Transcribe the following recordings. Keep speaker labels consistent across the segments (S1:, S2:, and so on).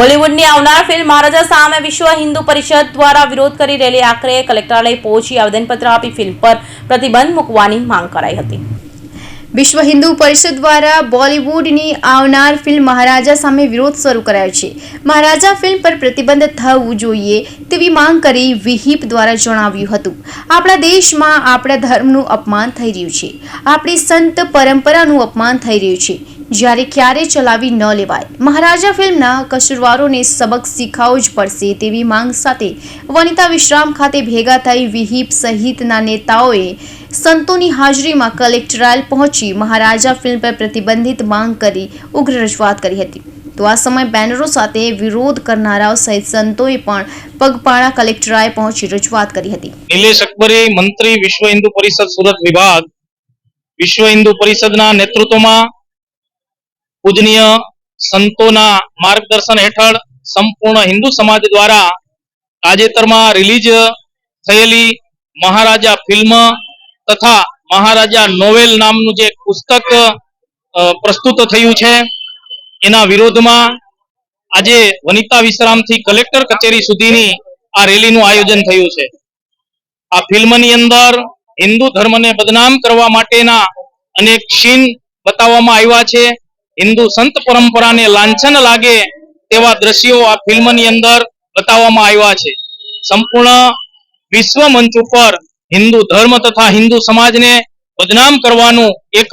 S1: બોલિવૂડની આવનાર ફિલ્મ મહારાજા સામે વિશ્વ હિન્દુ પરિષદ દ્વારા વિરોધ કરી રેલી આખરે કલેક્ટરાલય પહોંચી આવેદનપત્ર આપી ફિલ્મ પર પ્રતિબંધ મૂકવાની માંગ કરાઈ હતી.
S2: વિશ્વ હિન્દુ પરિષદ દ્વારા બોલિવૂડની આવનાર ફિલ્મ મહારાજા સામે વિરોધ શરૂ કરાયો છે. મહારાજા ફિલ્મ પર પ્રતિબંધ થવું જોઈએ તેવી માંગ કરી વિહિપ દ્વારા જણાવ્યું હતું. આપણા દેશમાં આપણા ધર્મનું અપમાન થઈ રહ્યું છે. આપણી સંત પરંપરાનું અપમાન થઈ રહ્યું છે. જ્યારે ક્યારે ચલાવી ન લેવાય. મહારાજા ફિલ્મના કસુરવારોને સબક શીખવવું જ પડશે તેવી માંગ સાથે વનિતા વિશ્રામ ખાતે ભેગા થઈ વિહિપ સહિતના નેતાઓએ સંતોની હાજરીમાં કલેક્ટરાલ પહોંચી મહારાજા ફિલ્મ પર પ્રતિબંધિત માંગ કરી ઉગ્ર રજૂઆત કરી હતી. તો આ સમય બેનરો સાથે વિરોધ કરનારાઓ સહિત સંતોએ પણ પગપાળા કલેક્ટરાએ પહોંચી રજૂઆત કરી હતી.
S3: નિલેશ અકબરે મંત્રી વિશ્વ હિન્દુ પરિષદ સુરત વિભાગ વિશ્વ હિન્દુ પરિષદના નેતૃત્વમાં પૂજનીય સંતોના માર્ગદર્શન હેઠળ સંપૂર્ણ હિન્દુ સમાજ દ્વારા તાજેતરમાં રિલીઝ થયેલી મહારાજા ફિલ્મ તથા મહારાજા નોવેલ નામનું જે પુસ્તક પ્રસ્તુત થયું છે, એના વિરોધમાં આજે વનિતા વિશ્રામથી કલેક્ટર કચેરી સુધીની આ રેલીનું આયોજન થયું છે. આ ફિલ્મની અંદર હિન્દુ ધર્મને બદનામ કરવા માટેના અનેક ક્ષીણ બતાવવામાં આવ્યા છે. હિન્દુ સંત પરંપરાને લાંછન લાગે તેવા દ્રશ્યો આ ફિલ્મની અંદર બતાવવામાં આવ્યા છે. સંપૂર્ણ વિશ્વ મંચ ઉપર હિન્દુ ધર્મ તથા હિન્દુ સમાજને બદનામ કરવાનું એક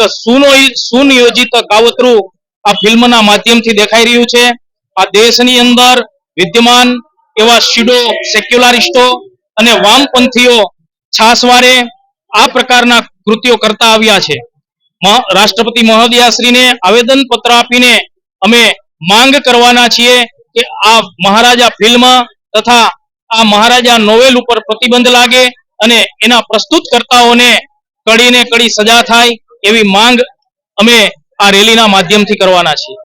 S3: સુનિયોજિત કાવતરું આ ફિલ્મના માધ્યમથી દેખાઈ રહ્યું છે. આ દેશની અંદર વિદ્યમાન એવા શીડો સેક્યુલારિસ્ટો અને વામપંથીઓ છાસવારે આ પ્રકારના કૃત્યો કરતા આવ્યા છે. રાષ્ટ્રપતિ મહોદયાશ્રીને આવેદન પત્ર આપીને અમે માંગ કરવાના છીએ કે આ મહારાજા ફિલ્મ તથા આ મહારાજા નોવેલ ઉપર પ્રતિબંધ લાગે અને એના પ્રસ્તુતકર્તાઓને કડીને કડી સજા થાય એવી માંગ અમે આ રેલીના માધ્યમથી કરવાના છીએ.